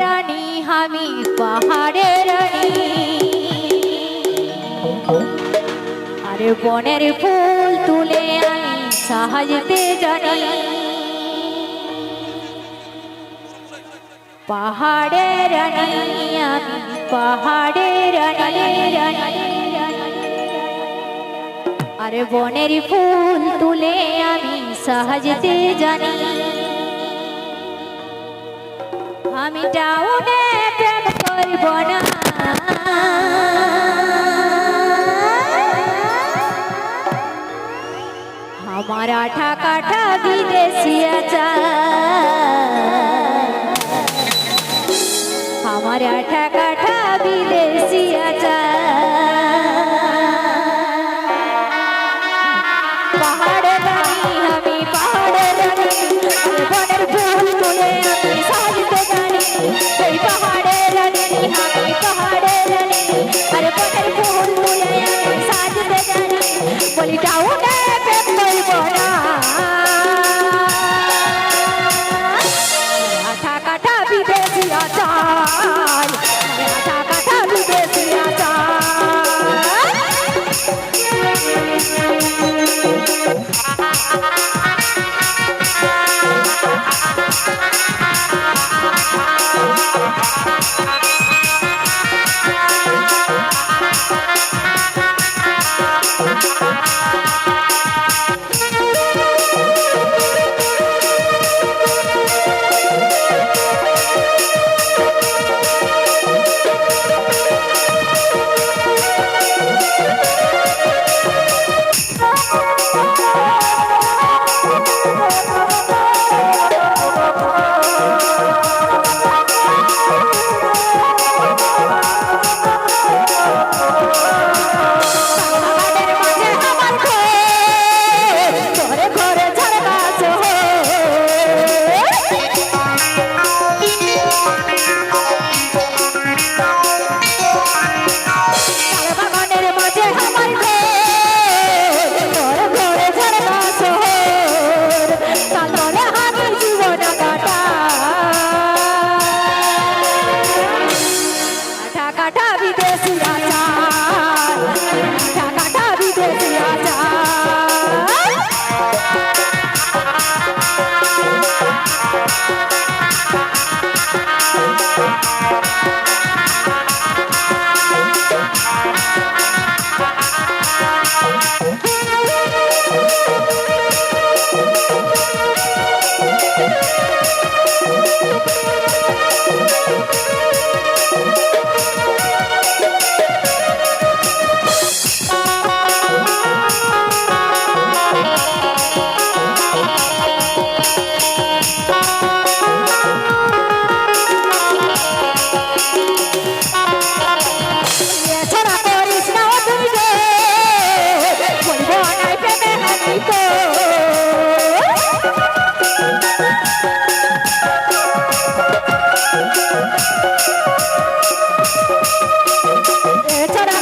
রানী, আমি পাহাড়ের রানী। আরে বনের ফুল তুলে আমি সাহায্যতে জানি। পাহাড়ের রানী, আমি পাহাড়ের রানী রানী আরে বনের ফুল তুলে আমি সাহায্যতে জানি। আমি ডাউনে প্রেম করব না। আমার আঠা কাঠা বিদেশি আচা আমার আঠা কাঠা বিদেশি পাহাড়ে এছাড়া